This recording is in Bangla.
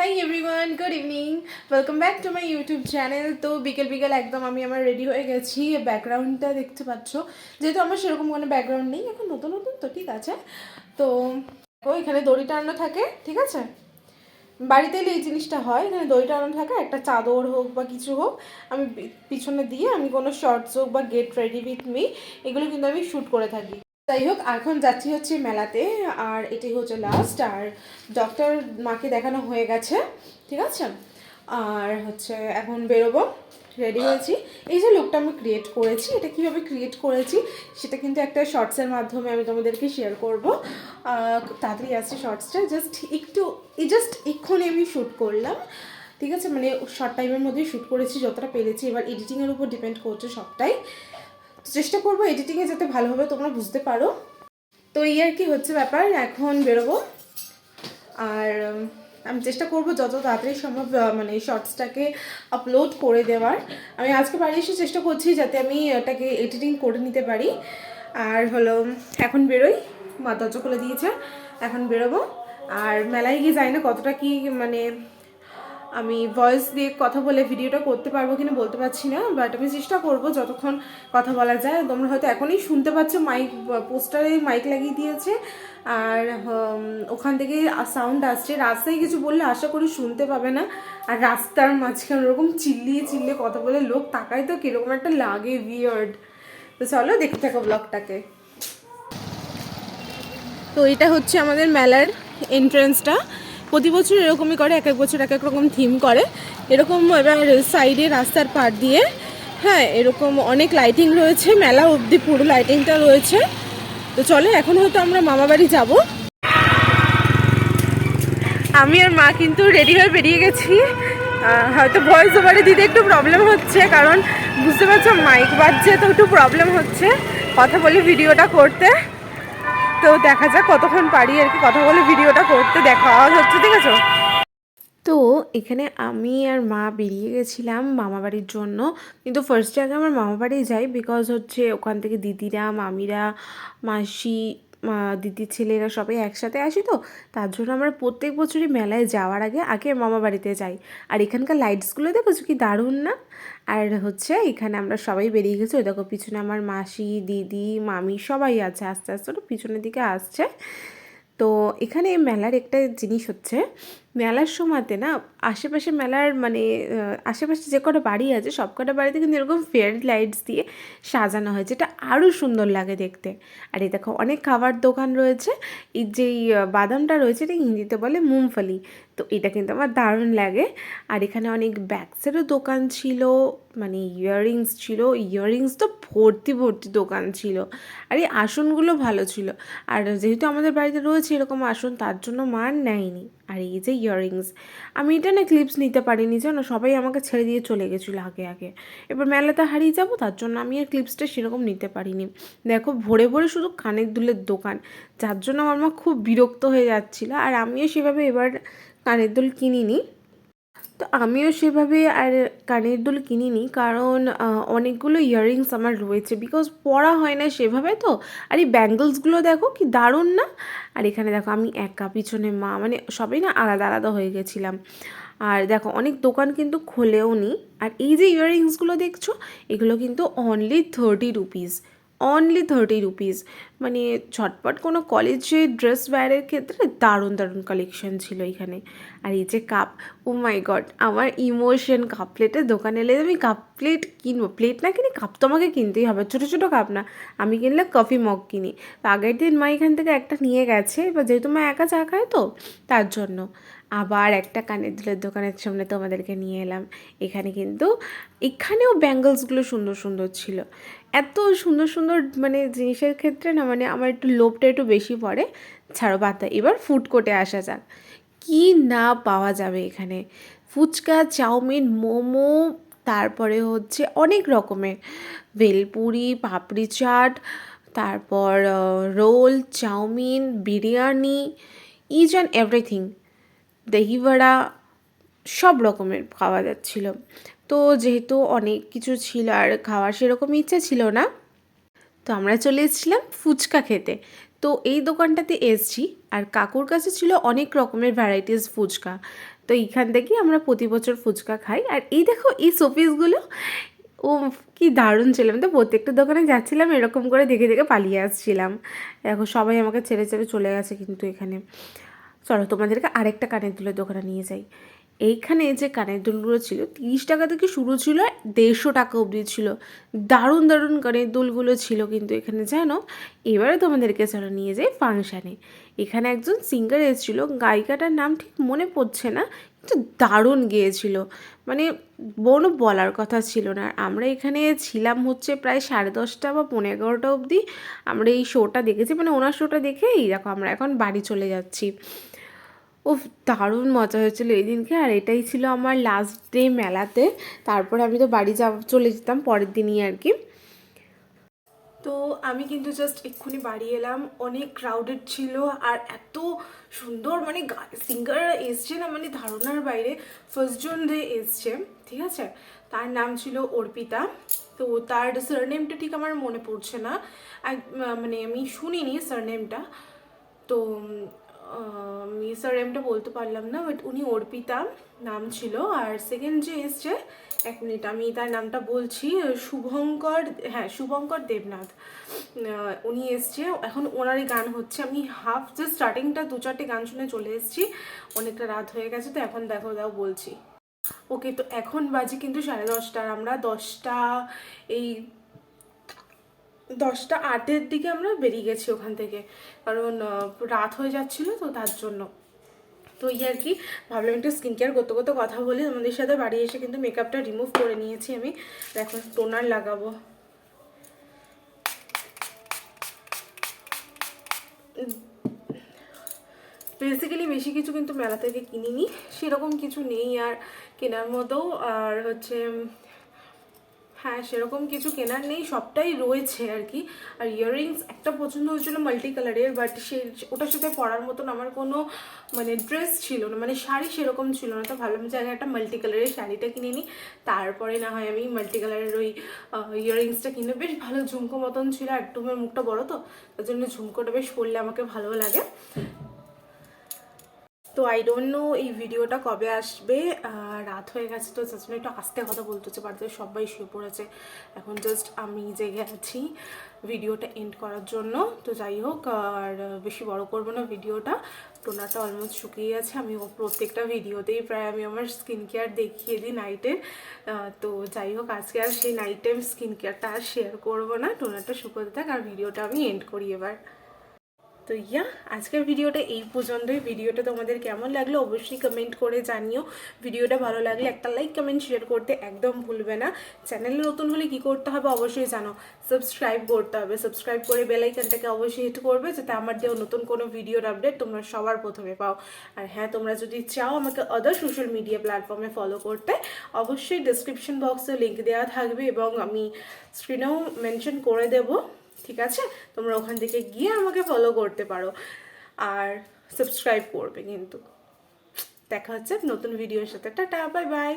Hi everyone good evening welcome back to my YouTube channel তো বিকেল বিকেল একদম আমি আমার রেডি হয়ে গেছি। ব্যাকগ্রাউন্ডটা দেখতে পাচ্ছ। যেহেতু আমার সেরকম কোনো ব্যাকগ্রাউন্ড নেই, এখন নতুন নতুন তো ঠিক আছে। তো এখানে দড়ি টানানো থাকে, ঠিক আছে? বাড়িতে এলে এই জিনিসটা হয়, এখানে দড়ি টানানো থাকে, একটা চাদর হোক বা কিছু হোক, আমি পিছনে দিয়ে আমি কোনো শর্টস হোক বা গেট রেডি উইথ মি এগুলো কিন্তু আমি শ্যুট করে থাকি। যাই হোক, এখন যাচ্ছি হচ্ছে মেলাতে, আর এটাই হচ্ছে লাস্ট আর ডক্টর মাকে দেখানো হয়ে গেছে, ঠিক আছে? আর হচ্ছে এখন বেরোবো রেডি হয়েছি। এই যে লুকটা আমি ক্রিয়েট করেছি, এটা কীভাবে ক্রিয়েট করেছি, সেটা কিন্তু একটা শর্টসের মাধ্যমে আমি তোমাদেরকে শেয়ার করব। তাড়াতাড়ি আছে শর্টসটা জাস্ট একটু জাস্ট এক্ষুনি আমি শ্যুট করলাম, ঠিক আছে? মানে শর্ট টাইমের মধ্যেই শ্যুট করেছি, যতটা পেরেছি। এবার এডিটিংয়ের উপর ডিপেন্ড করছে সবটাই। চেষ্টা করব এডিটিংয়ে যাতে ভালোভাবে তোমরা বুঝতে পারো। তো এই আর কি হচ্ছে ব্যাপার, এখন বেরোবো। আর আমি চেষ্টা করব যত তাড়াতাড়ি সম্ভব মানে শর্টসটাকে আপলোড করে দেওয়ার। আমি আজকে বাড়ি এসে চেষ্টা করছি যাতে আমি এটাকে এডিটিং করে নিতে পারি। আর হলো, এখন বেরোই মা দরজা খুলে দিয়েছে, এখন বেরোবো। আর মেলায় গিয়ে যাই না কতটা কি মানে আমি ভয়েস দিয়ে কথা বলে ভিডিওটা করতে পারব কিনা বলতে পারছি না বাট আমি চেষ্টা করব যতক্ষণ কথা বলা যায়। তোমরা হয়তো এখনই শুনতে পাচ্ছ মাইক পোস্টারে মাইক লাগিয়ে দিয়েছে। আর ওখান থেকে সাউন্ড আসছে। রাস্তায় কিছু বললে আশা করি শুনতে পাবে না। আর রাস্তার মাঝখানে ওরকম চিল্লিয়ে চিল্লিয়ে কথা বলে লোক তাকায় তো কীরকম একটা লাগে বিয়ার্ড তো চলো দেখতে থাকো ব্লগটাকে তো এটা হচ্ছে আমাদের মেলার এন্ট্রেন্সটা প্রতি বছর এরকমই করে, এক এক বছর এক এক রকম থিম করে। এরকম এবার সাইডে রাস্তার পার দিয়ে হ্যাঁ এরকম অনেক লাইটিং রয়েছে, মেলা অবধি পুরো লাইটিংটা রয়েছে। তো চলো, এখন হয়তো আমরা মামা বাড়ি যাব। আমি আর মা কিন্তু রেডি হয়ে বেরিয়ে গেছি। হয়তো ভয়েস ওভারে দিতে একটু প্রবলেম হচ্ছে, কারণ বুঝতে পারছ মাইক বাজছে, তো একটু প্রবলেম হচ্ছে। কথা বলে ভিডিওটা করতে। তো দেখা যাক কতক্ষণ পারি আর কি কথা বলে ভিডিওটা করতে, দেখা হচ্ছে, ঠিক আছে? তো এখানে আমি আর মা বেরিয়ে গেছিলাম মামা বাড়ির জন্য। কিন্তু ফার্স্টে আগে আমার মামা বাড়ি যাই বিকজ হচ্ছে ওখান থেকে দিদিরা, মামিরা, মাসি মা দিদির ছেলেরা সবাই একসাথে আসি তো, তার জন্য আমরা প্রত্যেক বছরই মেলায় যাওয়ার আগে আগে মামা বাড়িতে যাই। আর এখানকার লাইটসগুলো দেখেছ কি দারুণ না? আর হচ্ছে এখানে আমরা সবাই বেরিয়ে গেছি, ওই দেখো পিছনে আমার মাসি, দিদি, মামি সবাই আছে, আস্তে আস্তে পিছনের দিকে আসছে। তো এখানে মেলার একটা জিনিস হচ্ছে মেলার সময়তে না, আশেপাশে মেলার মানে আশেপাশে যে কটা বাড়ি আছে, সব কটা বাড়িতে কিন্তু এরকম ফেয়ার লাইটস দিয়ে সাজানো হয়, যেটা আরও সুন্দর লাগে দেখতে। আর এই দেখো, অনেক খাবার দোকান রয়েছে, এই যেই বাদামটা রয়েছে, এটা হিন্দিতে বলে মুমফলি। তো এটা কিন্তু আমার দারুণ লাগে। আর এখানে অনেক ব্যাগসেরও দোকান ছিল মানে ইয়াররিংস ছিল ইয়াররিংস তো ভর্তি ভর্তি দোকান ছিল। আর এই আসনগুলো ভালো ছিল। আর যেহেতু আমাদের বাড়িতে রয়েছে এরকম আসন, তার জন্য মার নেয়নি। আর এই যে ইয়াররিংস আমি এটা না ক্লিপস নিতে পারিনি, জানো? সবাই আমাকে ছেড়ে দিয়ে চলে গেছিল আগে আগে। এবার মেলাতে হারিয়ে যাব, তার জন্য আমি আর ক্লিপসটা সেরকম নিতে পারিনি। দেখো, ভোরে ভোরে শুধু কানের দুলের দোকান, যার জন্য আমার মা খুব বিরক্ত হয়ে যাচ্ছিল। আর আমিও সেভাবে এবার কানের দুল কিনিনি। তো আমিও সেভাবে আর কানের দুল কিনিনি কারণ অনেকগুলো ইয়াররিংস আমার রয়েছে বিকজ পরা হয় না সেভাবে তো। আর এই ব্যাঙ্গলসগুলো দেখো কি দারুণ না? আর এখানে দেখো আমি একা, পিছনে মা মানে সবাই না আলাদা আলাদা হয়ে গেছিলাম। আর দেখো অনেক দোকান কিন্তু খোলেও নি। আর এই যে ইয়াররিংসগুলো দেখছ, এগুলো কিন্তু only thirty rupees only thirty rupees মানে ঝটপট কোনো কলেজে ড্রেস ওয়্যারের ক্ষেত্রে দারুণ দারুণ কালেকশন ছিল এখানে। আর এই যে কাপ ও মাই গড আমার ইমোশন কাপ প্লেটের দোকানে এলে আমি কাপ প্লেট কিনবো। প্লেট না কিনি কাপ তো আমাকে কিনতেই হবে, ছোটো ছোটো কাপ না। আমি কিনলে কফি মগ কিনি। তো আগের দিন মা এখান থেকে একটা নিয়ে গেছে, এবার যেহেতু মা একা চা খায় তো, তার জন্য। আবার একটা কানের দুলের দোকানের সামনে তোমাদেরকে নিয়ে এলাম। এখানে কিন্তু এখানেও ব্যাঙ্গলসগুলো সুন্দর সুন্দর ছিল। এত সুন্দর সুন্দর মানে জিনিসের ক্ষেত্রে না মানে আমার একটু লোভটা একটু বেশি পড়ে। ছাড়ো বাতা এবার ফুড কোর্টে আসা যাক। কি না পাওয়া যাবে এখানে? ফুচকা, চাউমিন, মোমো, তারপরে হচ্ছে অনেক রকমের। ভেলপুরি, পাপড়ি চাট, তারপর roll, chowmein, biryani each and everything dahi bada সব রকমের খাওয়া যাচ্ছিল। তো যেহেতু অনেক কিছু ছিল আর খাওয়ার সেরকম ইচ্ছে ছিল না, তো আমরা চলে এসেছিলাম ফুচকা খেতে। তো এই দোকানটাতে এসছি আর কাকুর কাছে ছিল অনেক রকমের ভ্যারাইটিস ফুচকা। তো এইখান থেকেই আমরা প্রতি বছর ফুচকা খাই। আর এই দেখো, এই শোপিসগুলো ও কি দারুণ ছিল। আমি তো প্রত্যেকটা দোকানে যাচ্ছিলাম, এরকম করে দেখে দেখে পালিয়ে আসছিলাম। দেখো, সবাই আমাকে ছেড়ে ছেড়ে চলে গেছে কিন্তু এখানে। চলো তোমাদেরকে আরেকটা কানের দুলের দোকানে নিয়ে যাই। এইখানে যে কানের দুলগুলো ছিল, তিরিশ টাকা থেকে শুরু ছিল, দেড়শো টাকা অবধি ছিল। দারুণ দারুণ কানের দুলগুলো ছিল কিন্তু এখানে, জানো? এবারে তোমাদেরকে চলো নিয়ে যাই ফাংশানে। এখানে একজন সিঙ্গার এসেছিল, গায়িকাটার নাম ঠিক মনে পড়ছে না, কিন্তু দারুণ গেয়েছিল। মানে কোনো বলার কথা ছিল না। আমরা এখানে ছিলাম হচ্ছে প্রায় সাড়ে দশটা বা পনেরো এগারোটা অবধি। আমরা এই শোটা দেখেছি মানে ওনার শোটা দেখে এই দেখো, আমরা এখন বাড়ি চলে যাচ্ছি। ও দারুণ মজা হয়েছিল এই দিনকে আর এটাই ছিল আমার লাস্ট ডে মেলাতে। তারপরে আমি তো বাড়ি যাব, চলে যেতাম পরের দিনই আর কি। তো আমি কিন্তু জাস্ট এক্ষুনি বাড়ি এলাম। অনেক ক্রাউডেড ছিল আর এত সুন্দর মানে সিঙ্গাররা এসছে না মানে ধারণার বাইরে। ফার্স্ট জন যে এসছে, ঠিক আছে? তার নাম ছিল অর্পিতা। তো তার সারনেমটা ঠিক আমার মনে পড়ছে না। মানে আমি শুনিনি সারনেমটা তো উম, আমি সারনেমটা বলতে পারলাম না বাট উনি অর্পিতা নাম ছিল। আর সেকেন্ড যে এসছে এক মিনিট আমি তার নামটা বলছি শুভঙ্কর হ্যাঁ শুভঙ্কর দেবনাথ। উনি এসছে। এখন ওনারই গান হচ্ছে। আমি হাফ যে স্টার্টিংটা দু চারটে গান শুনে চলে এসেছি। অনেকটা রাত হয়ে গেছে তো এখন দেখো দাও বলছি। ওকে তো এখন বাজে কিন্তু সাড়ে দশটার আমরা দশটা এই দশটা আটের দিকে আমরা বেরিয়ে গেছি ওখান থেকে। কারণ রাত হয়ে যাচ্ছিল তো তার জন্য। তো এই আর কি, ভাবলাম একটু স্কিন কেয়ার করতে করতে কথা বলি। আমাদের সাথে বাড়ি এসে কিন্তু মেকআপটা রিমুভ করে নিয়েছি আমি। দেখো টোনার লাগাবো। বেসিক্যালি বেশি কিছু কিন্তু মেলা থেকে কিনিনি। সেরকম কিছু নেই আর কেনার মতো। আর হচ্ছে হ্যাঁ সেরকম কিছু কেনার নেই, সবটাই রয়েছে আর কি। আর ইয়াররিংস একটা পছন্দ হয়েছিল মাল্টি কালারের বাট সে, ওটার সাথে পরার মতন আমার কোনো মানে ড্রেস ছিল না মানে শাড়ি সেরকম ছিল না। তো ভাবলাম যে, আগে একটা মাল্টি কালারের শাড়িটা কিনে নিই। তারপরে না হয় আমি মাল্টি কালারের ওই ইয়াররিংসটা কিনে, বেশ ভালো ঝুমকো মতন ছিল, আর একটু মুখটা বড় তো তার জন্য ঝুমকোটা বেশ পরলে আমাকে ভালো লাগে। তো আই ডোন্ট নো এই ভিডিওটা কবে আসবে। রাত হয়ে গেছে তো জন্য একটু আস্তে কথা বলতে হচ্ছে, বাড়িতে সবাই শুয়ে পড়েছে। এখন জাস্ট আমি জেগে আছি ভিডিওটা এন্ড করার জন্য। তো যাই হোক, আর বেশি বড় করব না ভিডিওটা। টোনারটা অলমোস্ট শুকিয়ে গেছে। আমি প্রত্যেকটা ভিডিওতেই প্রায় আমি আমার স্কিন কেয়ার দেখিয়ে দিই নাইটে তো যাই হোক, আজকে আর সেই নাইট টাইম স্কিন কেয়ারটা আর শেয়ার করব না। টোনারটা শুকোতে থাক আর ভিডিওটা আমি এন্ড করি এবার। তো ইয়া, আজকের ভিডিওটা এই পর্যন্তই। ভিডিওটা তোমাদের কেমন লাগল অবশ্যই কমেন্ট করে জানিও। ভিডিওটা ভালো লাগলে একটা লাইক কমেন্ট শেয়ার করতে একদম ভুলবে না। চ্যানেলে নতুন হলে কি করতে হবে অবশ্যই জানো। সাবস্ক্রাইব করতে হবে। সাবস্ক্রাইব করে বেলাইকানটাকে অবশ্যই হিট করবে যাতে আমার দেওয়া নতুন কোনো ভিডিওর আপডেট তোমরা সবার প্রথমে পাও। আর হ্যাঁ তোমরা যদি চাও আমাকে আদার সোশ্যাল মিডিয়া প্ল্যাটফর্মে ফলো করতে, অবশ্যই ডিসক্রিপশন বক্সে লিঙ্ক দেওয়া থাকবে এবং আমি স্ক্রিনেও মেনশন করে দেবো। ঠিক আছে? তোমরা ওখান থেকে গিয়ে আমাকে ফলো করতে পারো। আর সাবস্ক্রাইব করবে কিন্তু। দেখা হচ্ছে নতুন ভিডিওর সাথে। Tata bye bye